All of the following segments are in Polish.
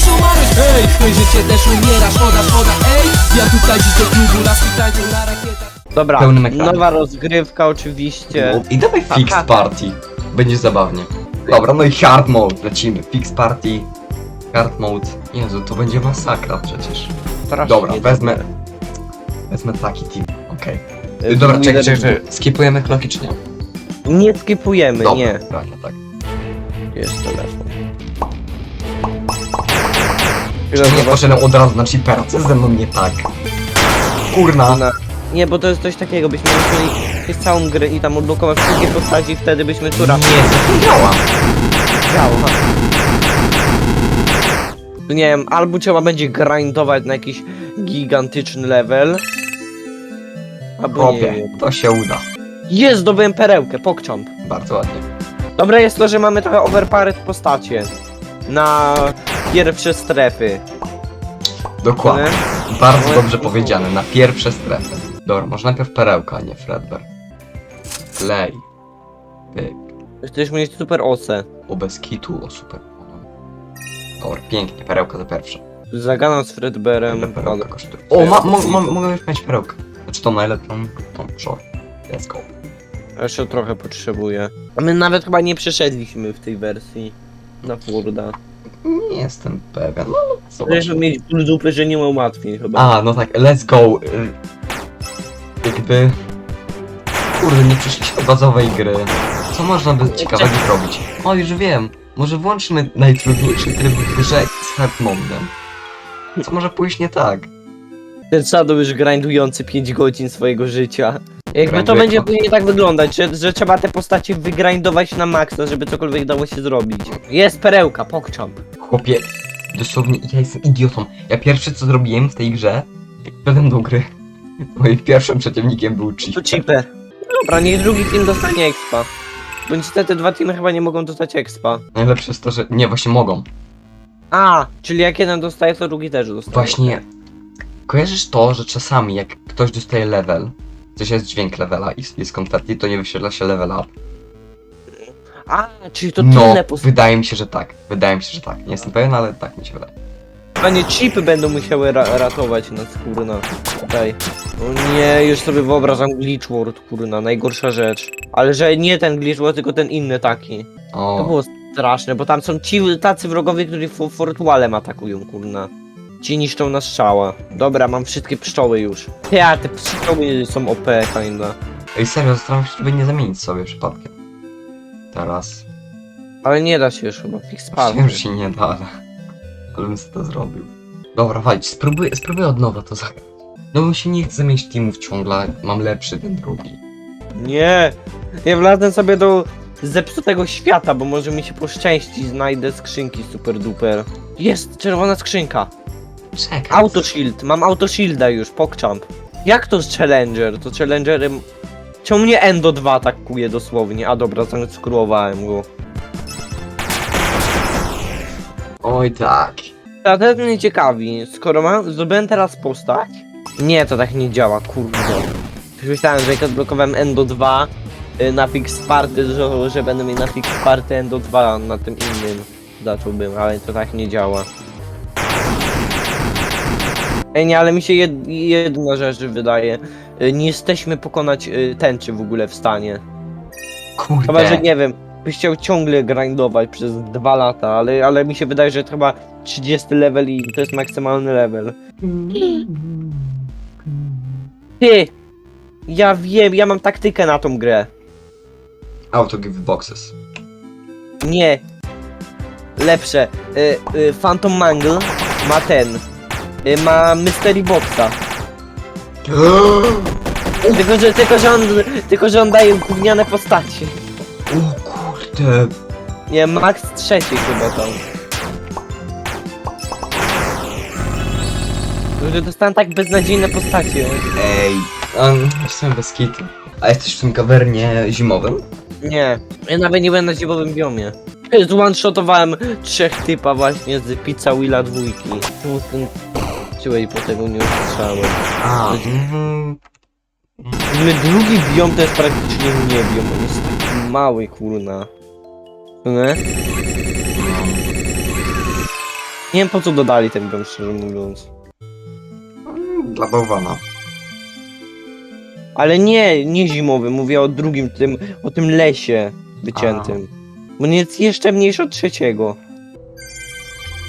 dziś umarłeś Hej, twoje życie też umiera, szkoda, szkoda Ej, ja tutaj dziś do klubu Laski tańczą na rakietach Dobra, nowa rozgrywka oczywiście. I dawaj fix party. Będzie zabawnie. Dobra, no i hard mode. Lecimy. Fix party. Hard mode. Jezu, to będzie masakra przecież. Strasznie Dobra, dobre. wezmę. Wezmę taki team. Okej. Y, Dobra, nie czekaj, czekaj, czekaj. Skipujemy kloki czy nie? Nie skipujemy, Dobra, nie. Prawnie, tak. Jest telefon. Czy nie poszedłem od razu na cheapera? Co ze mną nie tak? Kurna. Na... Nie, bo to jest coś takiego, byśmy musieli przejść całą grę i tam odblokować wszystkie postaci i wtedy byśmy tu Nie, to nie działa. działa. Tu nie wiem, albo trzeba będzie grindować na jakiś gigantyczny level. Albo nie Chłopie, wiem. to się uda. Jest, zdobyłem perełkę, pokczamp. Bardzo ładnie. Dobre jest to, że mamy trochę overpowered postacie. Na pierwsze strefy. Dokładnie. Nie? Bardzo dobrze powiedziane. Na pierwsze strefy. Dobra, może najpierw perełka, a nie Fredbear. Klej. Pyk. Chcesz mieć super osę. O bez kitu, o super. Dobra, pięknie, perełka to pierwsza. Zagadam z Fredberem. Ile perełka kosztuje? O, ma, mo, mo, mogę już mieć perełkę. Znaczy tą najlepszą, tą short. Let's go. Jeszcze trochę potrzebuję. A my nawet chyba nie przeszedliśmy w tej wersji. Na Forda. Nie jestem pewien, no zobacz. Zresztą mieć ból dupy, że nie ma łatwiej chyba. A, no tak, let's go. y, Jakby... Kurde, nie przeszliśmy bazowej gry. Co można by ciekawego zrobić? O, już wiem. Może włączmy najtrudniejszy tryb w grze z hard modem. Co może pójść nie tak? Ten Shadow już grindujący 5 godzin swojego życia. Jakby to Grinduje będzie to. później tak wyglądać, że, że trzeba te postacie wygrindować na maksa, żeby cokolwiek dało się zrobić. Jest perełka, pokczamp. Chłopie, dosłownie ja jestem idiotą. Ja pierwsze co zrobiłem w tej grze, jak wszedłem do gry, moim pierwszym przeciwnikiem był To Chief. chipę. Dobra, niech drugi team dostanie expa. Bo niestety dwa teamy chyba nie mogą dostać expa. Najlepsze jest to, że... Nie, właśnie mogą. A, czyli jak jeden dostaje, to drugi też dostaje. Właśnie... Kojarzysz to, że czasami jak ktoś dostaje level, coś jest dźwięk levela i jest konfetti, to nie wyświetla się level up. A, czyli to No, tylne wydaje mi się, że tak. Wydaje mi się, że tak. Nie jestem pewien, ale tak mi się wydaje. Panie chipy będą musiały ra ratować nas, kurna. Tutaj. O nie, już sobie wyobrażam glitch world, kurna, najgorsza rzecz. Ale że nie ten glitch world, tylko ten inny taki. To O, było straszne, bo tam są ci tacy wrogowie, którzy fo- fortualem atakują, kurna. Ci niszczą na strzała. Dobra, mam wszystkie pszczoły już. Ja, te pszczoły są OP, kinda. ej serio, zastanawiam się, żeby nie zamienić sobie przypadkiem. Teraz. Ale nie da się już chyba, fix Wiem, że się nie da, ale... Ale bym sobie to zrobił. Dobra, walić, spróbuję, spróbuję od nowa to zagrać. No bo się nie chce mieć teamów ciągle, mam lepszy ten drugi. Nie! Ja wlazłem sobie do zepsutego świata, bo może mi się poszczęści znajdę skrzynki super duper. Jest czerwona skrzynka. Czekaj. Auto shield, mam auto shielda już, pokczamp. Jak to z challenger? To challengerem... Czemu mnie Endo 2 atakuje dosłownie? A dobra, zaskrólowałem go. Oj tak. A teraz mnie ciekawi, skoro mam, zdobyłem teraz postać? Nie, to tak nie działa, kurde. Już Myślałem, że jak odblokowałem Endo 2 y, na Fix Party, że, że będę miał na Fix Party Endo 2 na tym innym zacząłbym, ale to tak nie działa. Ej, nie, ale mi się jed, jedna rzecz wydaje. Y, Nie jesteśmy pokonać y, tęczy w ogóle w stanie. Kurde. Chyba, że nie wiem, byś chciał ciągle grindować przez dwa lata, ale, ale mi się wydaje, że to chyba 30 level i to jest maksymalny level. Ty! Ja wiem, ja mam taktykę na tą grę. Auto give boxes. Nie. Lepsze. Y, y, Phantom Mangle ma ten. Y, ma Mystery Boxa. Tylko że, tylko, że on, tylko, że on daje gówniane postacie. O kurde. Nie, max trzeci chyba tam. Że dostałem tak beznadziejne postacie. Ej. Um, jestem bez kitu. A jesteś w tym kawernie zimowym? Nie, ja nawet nie byłem na zimowym biomie. Zone-shotowałem trzech typa właśnie z Pizza Willa dwójki. Tu ten... Czułej po tego nie usłyszałem. A. Mhm. My drugi biom to jest praktycznie nie biom, on jest taki mały, No. kurna. Nie? No. Nie wiem po co dodali ten biom, szczerze mówiąc. Dla bałwana. Ale nie, nie zimowy, mówię o drugim tym, o tym lesie wyciętym. Bo nie jest jeszcze mniejszy od trzeciego.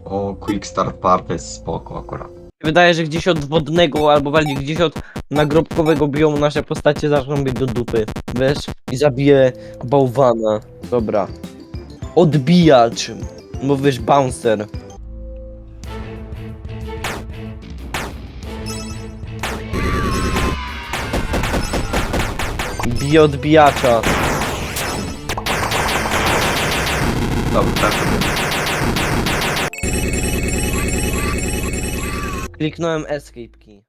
O, Quick Start Party jest spoko akurat. Wydaje, że gdzieś od wodnego, albo bardziej gdzieś od nagrobkowego biomu nasze postacie zaczną być do dupy. Wiesz? I zabije bałwana. Dobra. Odbijacz. Mówisz bouncer. Bije odbijacza. Dobra, tak. Kliknąłem escape key.